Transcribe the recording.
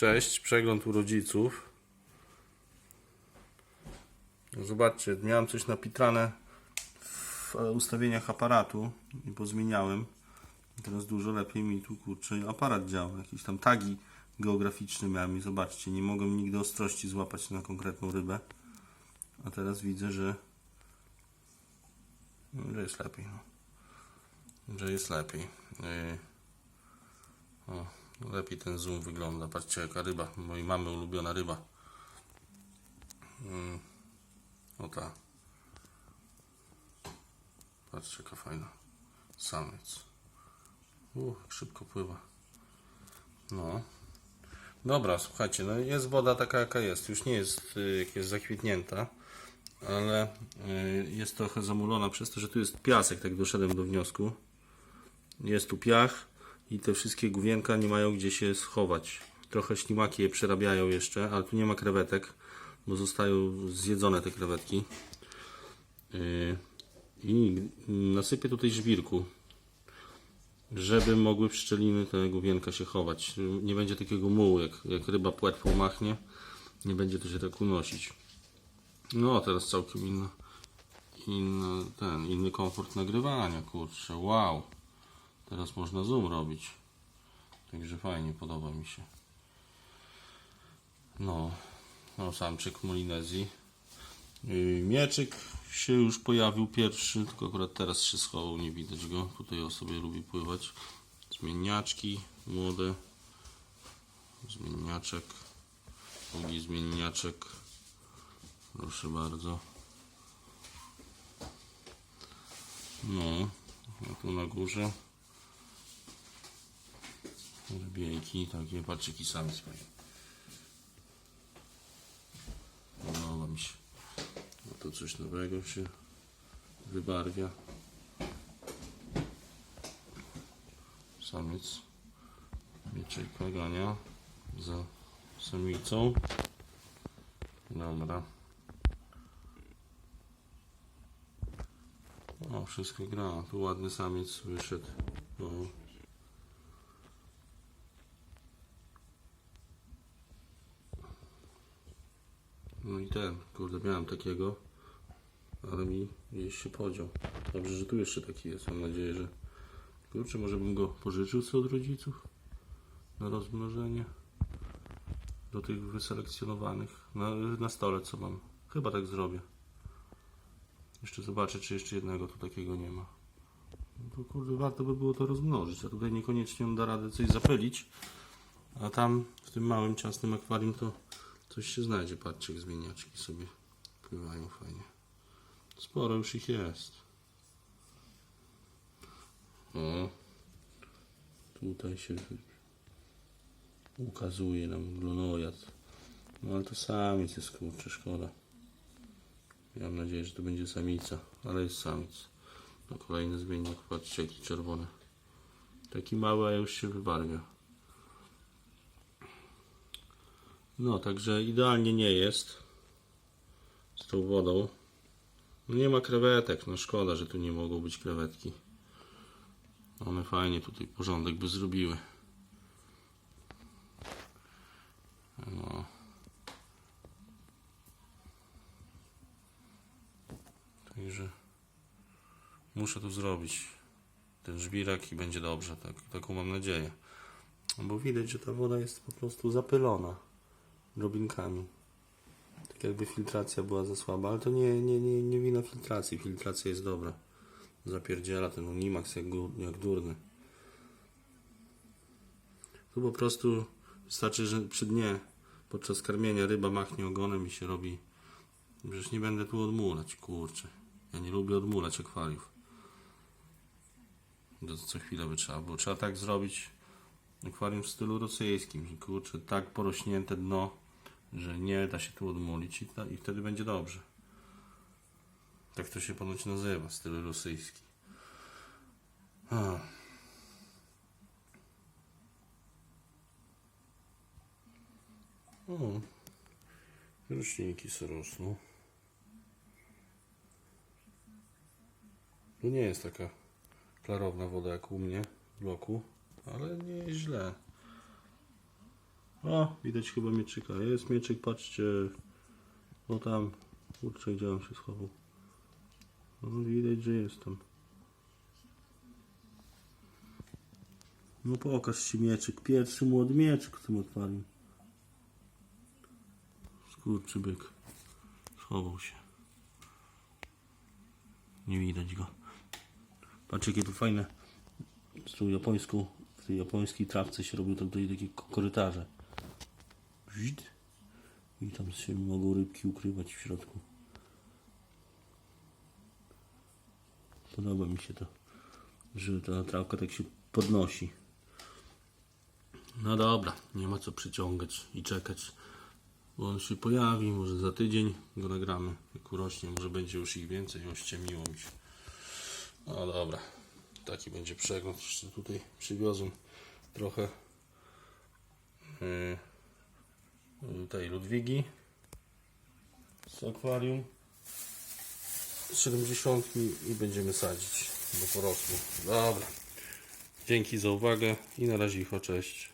Cześć, przegląd u rodziców. No Zobaczcie, miałem coś napitrane w e, ustawieniach aparatu i pozmieniałem. Teraz dużo lepiej mi tu kurczę aparat działa. Jakieś tam tagi geograficzne miałem i zobaczcie, nie mogłem nigdy ostrości złapać na konkretną rybę. A teraz widzę, że, że jest lepiej. No. Że jest lepiej. Yy. O, lepiej ten zoom wygląda. Patrzcie jaka ryba. Mojej mamy ulubiona ryba. Mm. O ta. Patrzcie jaka fajna. Samiec. Uch, szybko pływa. No. Dobra, słuchajcie, no jest woda taka jaka jest. Już nie jest y, jak jest zakwitnięta, ale y, jest trochę zamulona przez to, że tu jest piasek, tak doszedłem do wniosku. Jest tu piach i te wszystkie główienka nie mają gdzie się schować. Trochę ślimaki je przerabiają jeszcze, ale tu nie ma krewetek, bo zostają zjedzone te krewetki. Yy, I nasypię tutaj żwirku, żeby mogły pszczeliny te główienka się chować. Nie będzie takiego mułu, jak, jak ryba płetwą machnie, nie będzie to się tak unosić. No, teraz całkiem inny, ten, inny komfort nagrywania, kurczę, wow. Teraz można zoom robić. Także fajnie, podoba mi się. No, no samczyk Molinezji. Yy, Mieczyk się już pojawił pierwszy, tylko akurat teraz się schował, nie widać go. Tutaj o sobie lubi pływać. Zmienniaczki młode. Zmienniaczek. Drugi zmienniaczek. Proszę bardzo. No, a tu na górze. Rybiejki, takie patrzyki same swoje. Podoba mi się. No to coś nowego się wybarwia. Samiec mieczejka gania za samicą. Dobra. O, wszystko gra. Tu ładny samiec wyszedł. No i ten, kurde, miałem takiego, ale mi gdzieś się podział. Dobrze, że tu jeszcze taki jest. Mam nadzieję, że. Kurczę, może bym go pożyczył sobie od rodziców na rozmnożenie do tych wyselekcjonowanych na, na stole, co mam. Chyba tak zrobię. Jeszcze zobaczę, czy jeszcze jednego tu takiego nie ma. No to kurde, warto by było to rozmnożyć, a tutaj niekoniecznie on da radę coś zapylić. A tam, w tym małym, ciasnym akwarium, to coś się znajdzie. Patrzcie, jak zmieniaczki sobie pływają fajnie. Sporo już ich jest. O, tutaj się ukazuje nam glonojad. No ale to samiec jest kurczę, szkoda. Mam nadzieję, że to będzie samica, ale jest samiec. No kolejny zmiennik, patrzcie jaki czerwony. Taki mały, a już się wybarwia. No, także idealnie nie jest z tą wodą. No nie ma krewetek, no szkoda, że tu nie mogą być krewetki. One fajnie tutaj porządek by zrobiły. No. Także muszę to zrobić. Ten żwirak i będzie dobrze, tak, taką mam nadzieję. Bo widać, że ta woda jest po prostu zapylona drobinkami. Tak jakby filtracja była za słaba, ale to nie, nie, nie, nie wina filtracji. Filtracja jest dobra. Zapierdziela ten Unimax jak, jak durny. Tu po prostu wystarczy, że przy dnie podczas karmienia ryba machnie ogonem i się robi. Przecież nie będę tu odmulać, kurczę. Ja nie lubię odmulać akwariów. To co chwilę by trzeba było. Trzeba tak zrobić akwarium w stylu rosyjskim. Kurczę, tak porośnięte dno, że nie da się tu odmulić i, ta, i wtedy będzie dobrze. Tak to się ponoć nazywa, styl rosyjski. A. O, roślinki se rosną. Tu nie jest taka klarowna woda jak u mnie w bloku, ale nie jest źle. O, widać chyba mieczyka. Jest mieczyk, patrzcie. O tam. Kurczę, gdzie on się schował. No, widać, że jest tam. No pokaż ci mieczyk. Pierwszy młody mieczyk w tym otwarciu. Skurczybyk. Schował się. Nie widać go. Patrz jakie tu fajne z tą japońską, tej japońskiej trawce się robią tam tutaj takie ko- korytarze. I tam się mogą rybki ukrywać w środku. Podoba mi się to, że ta trawka tak się podnosi. No dobra, nie ma co przyciągać i czekać. Bo on się pojawi, może za tydzień go nagramy. Jak urośnie, może będzie już ich więcej, o ściemniło mi się. No dobra, taki będzie przegląd. Tutaj przywiozłem trochę yy, tej Ludwigi z akwarium z 70 i będziemy sadzić, bo porosły. Dobra. Dzięki za uwagę i na razie, cześć.